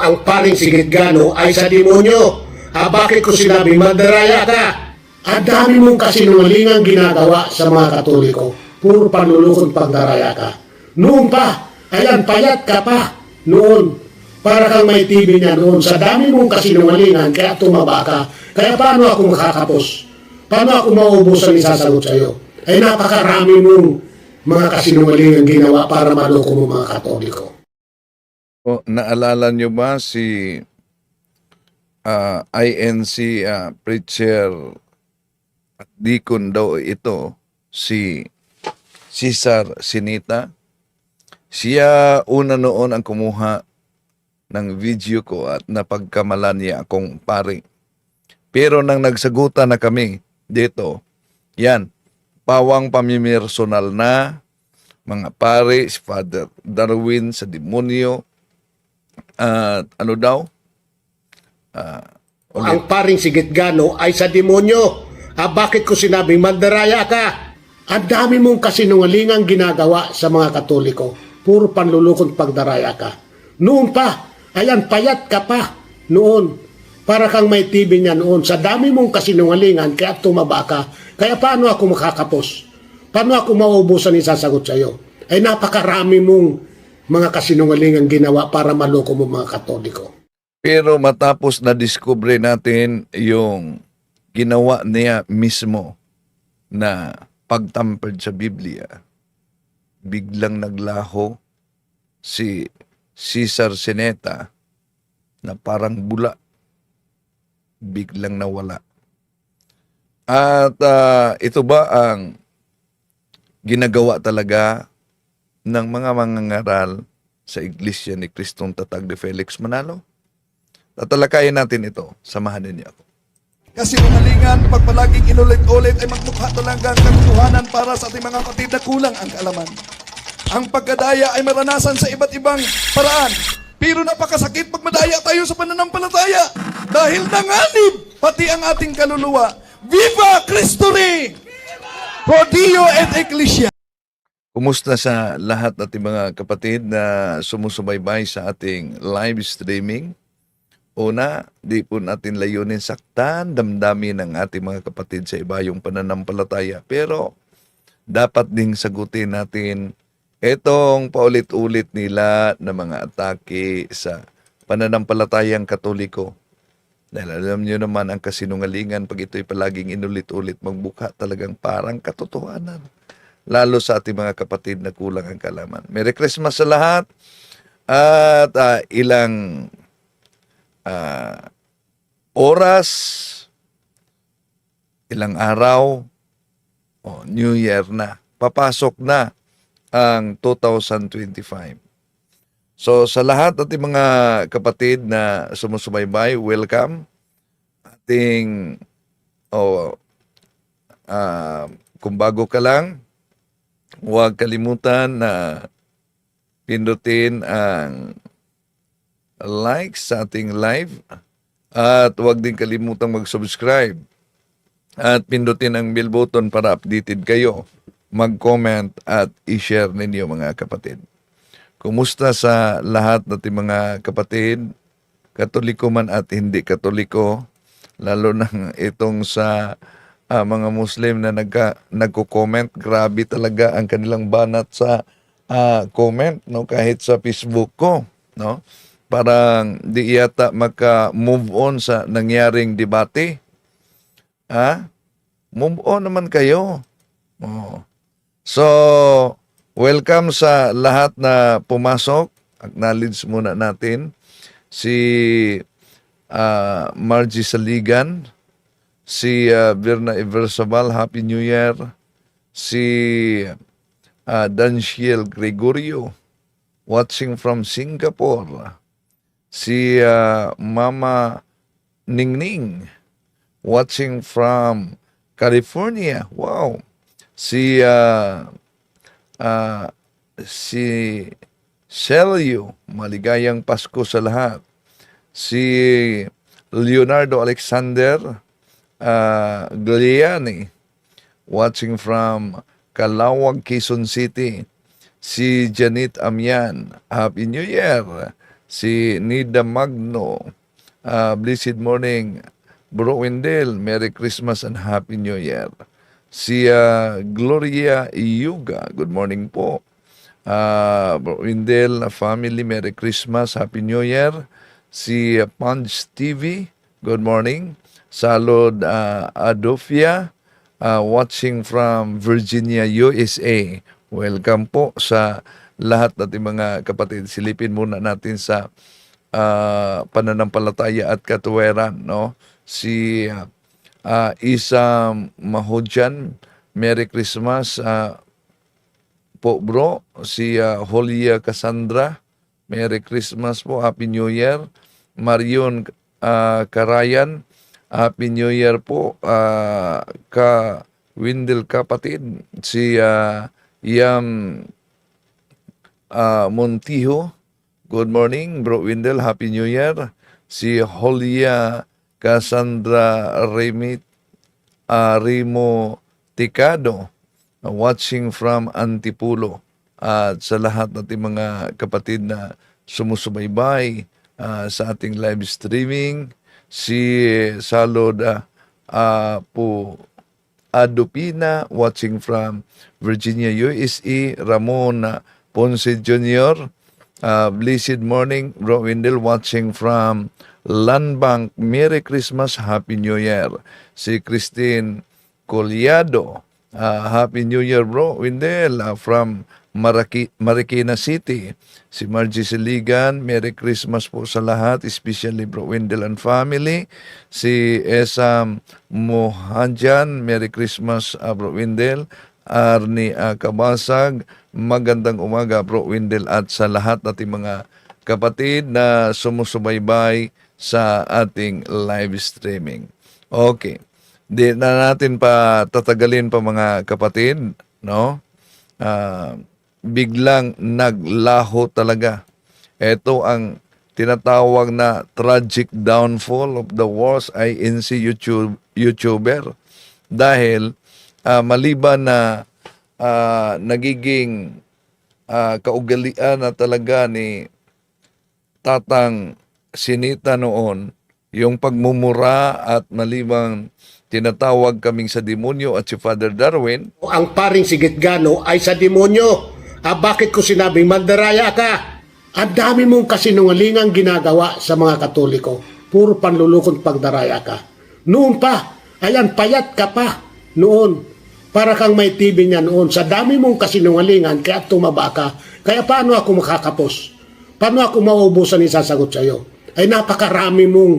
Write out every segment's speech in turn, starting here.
ang paring sigitgano ay sa demonyo. Ah, bakit ko sinabing mandaraya ka? Ang dami mong kasinungalingang ginagawa sa mga katoliko. Puro panlulukong pagdaraya ka. Noon pa, ayan, payat ka pa. Noon, para kang may TV niya noon. Sa dami mong kasinungalingan, kaya tumaba ka. Kaya paano ako makakapos? Paano ako mauubusan ni sasagot sa'yo? Ay napakarami mong mga kasinungalingang ginawa para maloko mo mga katoliko. O, naalala nyo ba si ah, INC ah, preacher at deacon daw ito, si Cesar Sinita? Siya una noon ang kumuha ng video ko at napagkamalan niya akong pare. Pero nang nagsagutan na kami dito, yan, pawang pamimersonal na, mga pare, si Father Darwin sa demonyo, at ano daw? Ulit. Ang paring sigitgano ay sa demonyo. Ah, bakit ko sinabing mandaraya ka? Ang dami mong kasinungalingang ginagawa sa mga katoliko. Puro panlulukong pagdaraya ka. Noon pa, ayan, payat ka pa. Noon, para kang may TV niya noon. Sa dami mong kasinungalingan, kaya tumaba ka. Kaya paano ako makakapos? Paano ako mauubusan ni sasagot sa'yo? Ay napakarami mong mga kasinungalingang ginawa para maloko mo mga katoliko. Pero matapos na discover natin yung ginawa niya mismo na pagtampered sa Biblia, biglang naglaho si Cesar Sineta na parang bula. Biglang nawala. At ah, ito ba ang ginagawa talaga ng mga mangangaral sa Iglesia ni Kristong Tatag de Felix Manalo? Tatalakayin natin ito. Samahan ninyo ako. Kasi umalingan, pag palaging inulit-ulit ay magmukha talaga ang katotohanan para sa ating mga kapatid na kulang ang kaalaman. Ang pagkadaya ay maranasan sa iba't ibang paraan. Pero napakasakit pag madaya tayo sa pananampalataya. Dahil nanganib pati ang ating kaluluwa. Viva Cristo Rey! Pro Dio et Ecclesia! Kumusta sa lahat nating mga kapatid na sumusubaybay sa ating live streaming? Una, di po natin layunin saktan, damdamin ng ating mga kapatid sa iba yung pananampalataya. Pero dapat ding sagutin natin itong paulit-ulit nila na mga atake sa pananampalatayang katoliko. Dahil alam nyo naman ang kasinungalingan pag ito'y palaging inulit-ulit magbuka talagang parang katotohanan. Lalo sa ating mga kapatid na kulang ang kalaman. Merry Christmas sa lahat at ah, ilang ah, oras, ilang araw, oh, New Year na. Papasok na ang 2025. So sa lahat ating mga kapatid na sumusubaybay, welcome. Ating oh, ah, kung bago ka lang, huwag kalimutan na pindutin ang like sa ating live at huwag din kalimutang mag-subscribe at pindutin ang bell button para updated kayo, mag-comment at i-share ninyo mga kapatid. Kumusta sa lahat nating mga kapatid, katoliko man at hindi katoliko, lalo na itong sa ah, mga Muslim na nagka, nagko-comment, grabe talaga ang kanilang banat sa ah, comment, no? kahit sa Facebook ko. No? Parang di yata maka-move on sa nangyaring debate. Ha? Move on naman kayo. Oh. So, welcome sa lahat na pumasok. Acknowledge muna natin si ah, Margie Saligan, si ah, Virna Eversabal, Happy New Year, si uh, Danciel Gregorio, watching from Singapore, si ah, Mama Ningning, watching from California. Wow. Si ah, ah, si Celio, maligayang Pasko sa lahat. Si Leonardo Alexander uh, Gliani, watching from Calawag, Quezon City. Si Janet Amian, Happy New Year. si Nida Magno, ah, blessed morning, Bro Wendell, Merry Christmas and Happy New Year. Si ah, Gloria Yuga, good morning po. Ah, Bro Wendell, family, Merry Christmas, Happy New Year. Si ah, Punch TV, good morning. Salud ah, Adolfia, ah, watching from Virginia, USA. Welcome po sa lahat nating mga kapatid. Silipin muna natin sa ah, pananampalataya at katuweran, no? Si ah, ah, Isa Mahodjan, Merry Christmas ah, po bro. Si ah, Holia Cassandra, Merry Christmas po, Happy New Year. Marion ah, Karayan, Happy New Year po. ah, ka Windel kapatid, si ah, Yam ah, Montijo, good morning, Bro Windel, Happy New Year. Si Holia Cassandra Remit, ah, Rimo Ticado, uh, watching from Antipulo. At sa lahat nating mga kapatid na sumusubaybay ah, sa ating live streaming, si Salod ah, ah, po Adupina watching from Virginia, USA, Ramon ah, Ponce Jr., uh, blessed morning, Bro Wendell watching from Landbank, Merry Christmas, Happy New Year. Si Christine Collado, uh, Happy New Year, Bro Wendell, uh, from Maraki, Marikina City. Si Margie Siligan, Merry Christmas po sa lahat, especially Bro Wendell and family. Si Esam Mohanjan, Merry Christmas, uh, Bro Wendell. Arni uh, Kabasag, magandang umaga Bro Wendell at sa lahat nating mga kapatid na sumusubaybay sa ating live streaming. Okay. Di na natin pa tatagalin pa mga kapatid, no? Ah, biglang naglaho talaga. Ito ang tinatawag na tragic downfall of the worst INC YouTube, YouTuber. Dahil ah, maliban na ah, nagiging ah, kaugalian na talaga ni Tatang Sinita noon, yung pagmumura at malibang tinatawag kaming sa demonyo at si Father Darwin, Ang paring sigit gano ay sa demonyo. Ah, bakit ko sinabing magdaraya ka? Ang dami mong kasinungalingang ginagawa sa mga katoliko. Puro panlulukong pagdaraya ka. Noon pa, ayan, payat ka pa. Noon, para kang may TV niya noon. Sa dami mong kasinungalingan, kaya tumaba ka. Kaya paano ako makakapos? Paano ako mauubusan yung sasagot sa iyo? Ay napakarami mong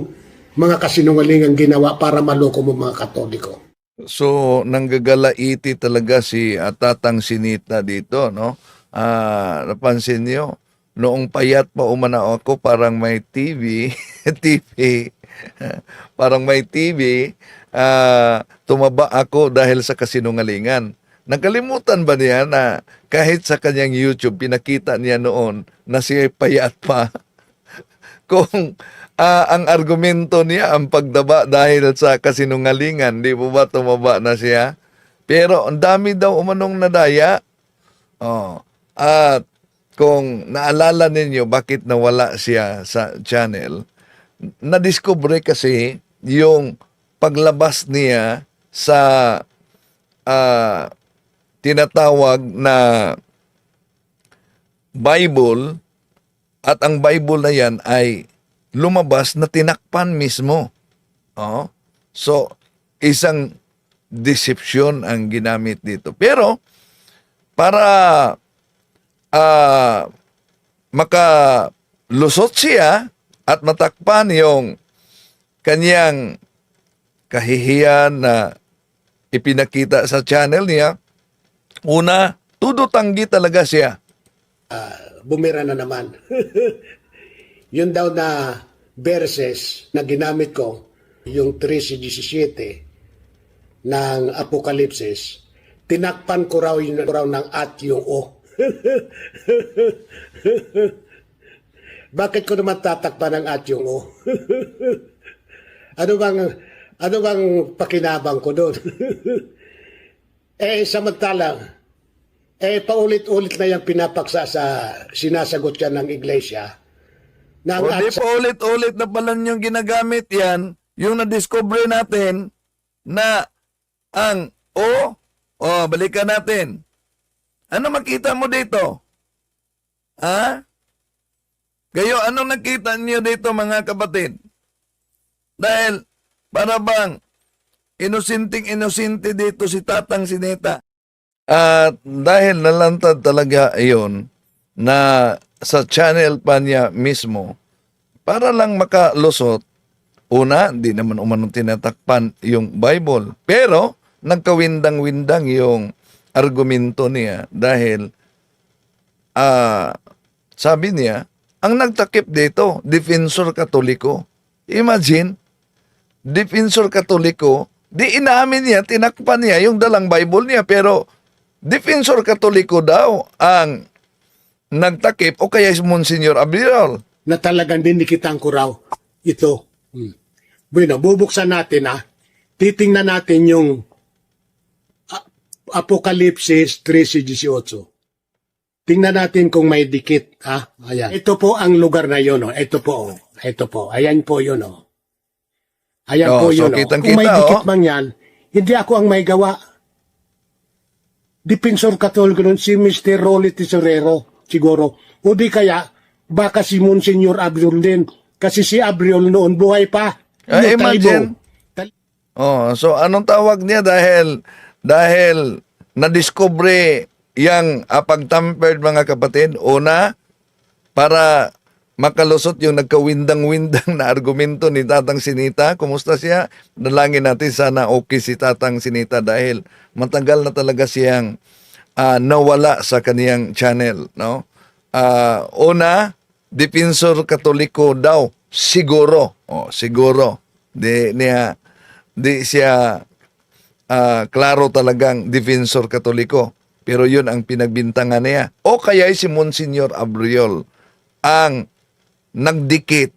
mga kasinungalingang ginawa para maloko mo mga katoliko. So, nanggagalaiti talaga si ah, Tatang Sinita dito, no? Ah, napansin niyo, noong payat pa umana ako, parang may TV, TV, parang may TV, ah, tumaba ako dahil sa kasinungalingan. Nakalimutan ba niya na kahit sa kanyang YouTube, pinakita niya noon na siya payat pa? kung ah, ang argumento niya ang pagdaba dahil sa kasinungalingan, di po ba tumaba na siya? Pero ang dami daw umanong nadaya. Oh. At kung naalala ninyo bakit nawala siya sa channel, nadiskubre kasi yung paglabas niya sa ah, tinatawag na Bible at ang Bible na yan ay lumabas na tinakpan mismo. Oh. So, isang deception ang ginamit dito. Pero, para ah makalusot siya at matakpan yung kanyang kahihiyan na ipinakita sa channel niya, una, tudutanggi talaga siya. bumira na naman. Yun daw na verses na ginamit ko, yung 13.17 ng Apokalipsis, tinakpan ko raw yung raw ng at yung o. Bakit ko naman tatakpan ng at yung o? ano bang ano bang pakinabang ko doon? eh samantalang eh paulit-ulit na yung pinapaksa sa sinasagot siya ng iglesia ng O di pa ulit-ulit na pala yung ginagamit yan, yung na-discover natin na ang O, o balikan natin. Ano makita mo dito? Ha? Kayo, ano nakita niyo dito mga kapatid? Dahil, para bang, inusinting inosinte dito si Tatang Sineta. At dahil nalantad talaga iyon na sa channel pa niya mismo, para lang makalusot, una, di naman umanong tinatakpan yung Bible. Pero, nagkawindang-windang yung argumento niya dahil ah sabi niya, ang nagtakip dito, defensor katoliko. Imagine, defensor katoliko, di inamin niya, tinakpan niya yung dalang Bible niya, pero defensor katoliko daw ang nagtakip o kaya si Monsignor Abriol. na talagang dinikitan ko raw ito. Hmm. Bueno, bubuksan natin ha. Titingnan natin yung A- Apokalipsis 13.18. Tingnan natin kung may dikit. Ha? Ayan. Ito po ang lugar na yun. Oh. Ito po. Oh. Ito po. Ayan po yun. Oh. Ayan Oh, po so yun. oh. Kung may dikit oh. man yan, hindi ako ang may gawa. Dipensor Katoliko nun, si Mr. Rolly Tesorero, siguro. O di kaya, baka si Monsignor Abriol din. Kasi si Abriol noon, buhay pa. Ah, Yung imagine. talibo. Tal- Oh, so anong tawag niya dahil dahil na-discover yang ah, pag-tampered mga kapatid una para makalusot yung nagkawindang-windang na argumento ni Tatang Sinita. Kumusta siya? Dalangin natin sana okay si Tatang Sinita dahil matagal na talaga siyang ah, nawala sa kaniyang channel, no? Ah, una, defensor katoliko daw siguro. Oh, siguro. Di niya di siya ah, klaro talagang defensor katoliko. Pero yun ang pinagbintangan niya. O kaya si Monsignor Abriol ang nagdikit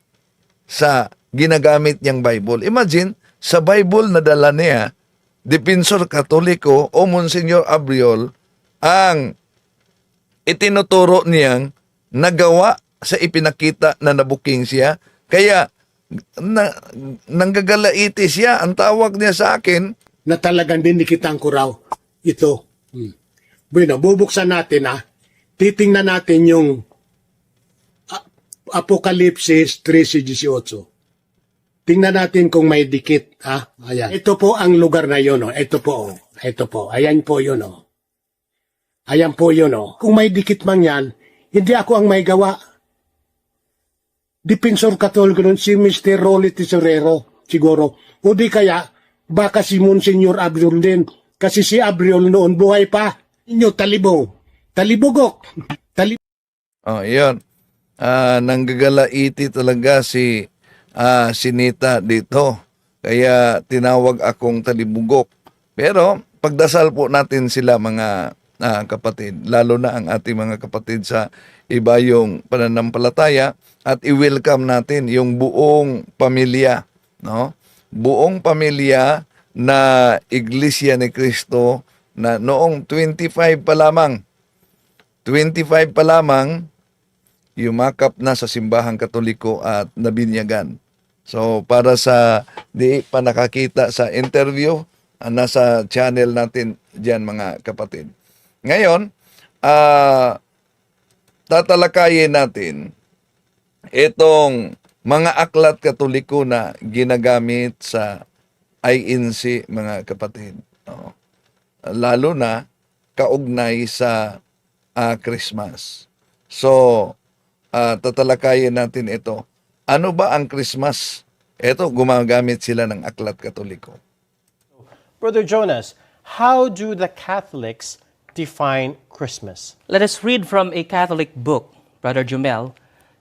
sa ginagamit niyang Bible. Imagine, sa Bible na dala niya, defensor katoliko o Monsignor Abriol ang itinuturo niyang nagawa sa ipinakita na nabuking siya. Kaya, na, nanggagalaiti siya. Ang tawag niya sa akin, na talagang dinikitan ko raw ito. Hmm. Bueno, bubuksan natin ha. Titingnan natin yung A- Apokalipsis 13.18. Tingnan natin kung may dikit. Ha? Ayan. Ito po ang lugar na yun. Oh. Ito po. Oh. Ito po. Ayan po yun. Oh. Ayan po yun. Oh. Kung may dikit man yan, hindi ako ang may gawa. Dipensor Katoliko nun, si Mr. Rolly Tesorero, siguro. O di kaya, baka si Monsignor Abriol din. Kasi si Abriol noon buhay pa. Inyo, talibong. Talibugok. Talib oh, yun, ah, nanggagalaiti talaga si ah, Sinita dito. Kaya tinawag akong talibugok. Pero pagdasal po natin sila mga ah, kapatid, lalo na ang ating mga kapatid sa iba yung pananampalataya at i-welcome natin yung buong pamilya, no? Buong pamilya na Iglesia ni Cristo na noong 25 pa lamang 25 pa lamang, yumakap na sa simbahang katoliko at nabinyagan. So, para sa di pa nakakita sa interview, ah, nasa channel natin dyan mga kapatid. Ngayon, ah tatalakayin natin itong mga aklat katoliko na ginagamit sa INC mga kapatid. Oo. Lalo na kaugnay sa ah, Christmas. So, ah, tatalakayin natin ito. Ano ba ang Christmas? Ito, gumagamit sila ng aklat katoliko. Brother Jonas, how do the Catholics define Christmas? Let us read from a Catholic book, Brother Jumel,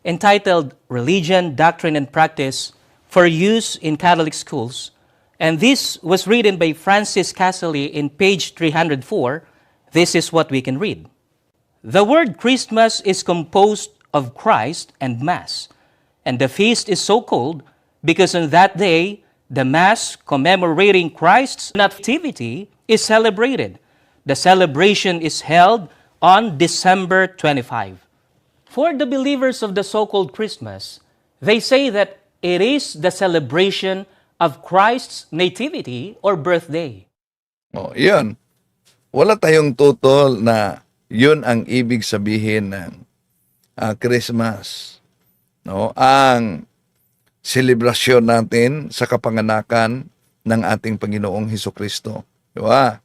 entitled Religion, Doctrine, and Practice for Use in Catholic Schools. And this was written by Francis Casserly in page 304. This is what we can read. The word Christmas is composed of Christ and Mass, and the feast is so called because on that day the Mass commemorating Christ's nativity is celebrated. The celebration is held on December 25. For the believers of the so called Christmas, They say that it is the celebration of Christ's nativity or birthday. Oh, yun. Wala tayong tutol na yun ang ibig sabihin ng ah, Christmas. No? Ang selebrasyon natin sa kapanganakan ng ating Panginoong Heso Kristo. Di ba?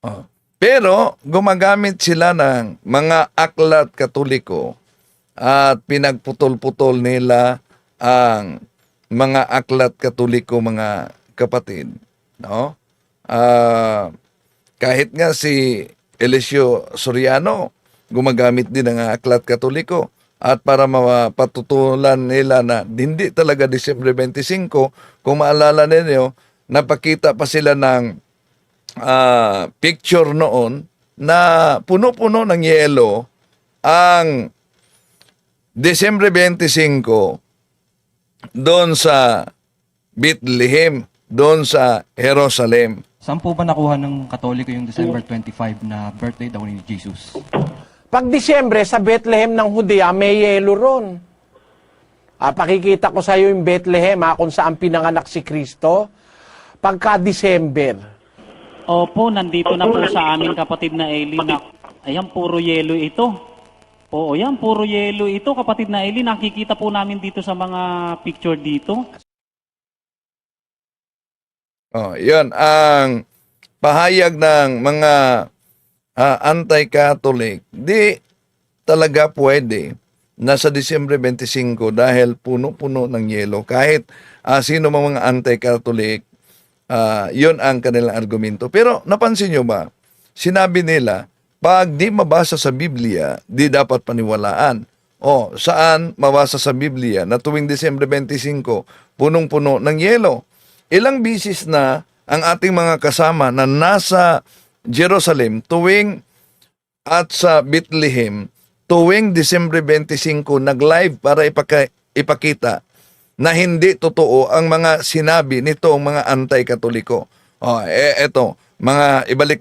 Oh. Pero gumagamit sila ng mga aklat katoliko at pinagputol-putol nila ang mga aklat katoliko mga kapatid. No? Ah, kahit nga si Eliseo Soriano gumagamit din ng aklat katoliko at para mapatutulan nila na hindi talaga Disyembre 25 kung maalala ninyo napakita pa sila ng ah, picture noon na puno-puno ng yelo ang Desembre 25 doon sa Bethlehem, doon sa Jerusalem. Saan po ba nakuha ng Katoliko yung December 25 na birthday daw ni Jesus? Pag Disyembre, sa Bethlehem ng Hudea, may yelo ron. Ah, pakikita ko sa iyo yung Bethlehem, ha, kung saan pinanganak si Kristo. Pagka December, Opo, nandito na po sa amin kapatid na Eli na, ayan, puro yelo ito. Oo, yan, puro yelo ito, kapatid na Eli. Nakikita po namin dito sa mga picture dito. Oh, 'yun ang pahayag ng mga ah, anti-Catholic. Di talaga pwede na sa Disyembre 25 dahil puno-puno ng yelo. Kahit ah, sino mga anti-Catholic, ah, 'yun ang kanilang argumento. Pero napansin nyo ba? Sinabi nila, pag di mabasa sa Biblia, di dapat paniwalaan. O, saan mabasa sa Biblia na tuwing Disyembre 25, punong-puno ng yelo? Ilang bisis na ang ating mga kasama na nasa Jerusalem tuwing at sa Bethlehem tuwing Disyembre 25 nag-live para ipaka- ipakita na hindi totoo ang mga sinabi nitong mga anti-katoliko. Oh, eh, eto, mga ibalik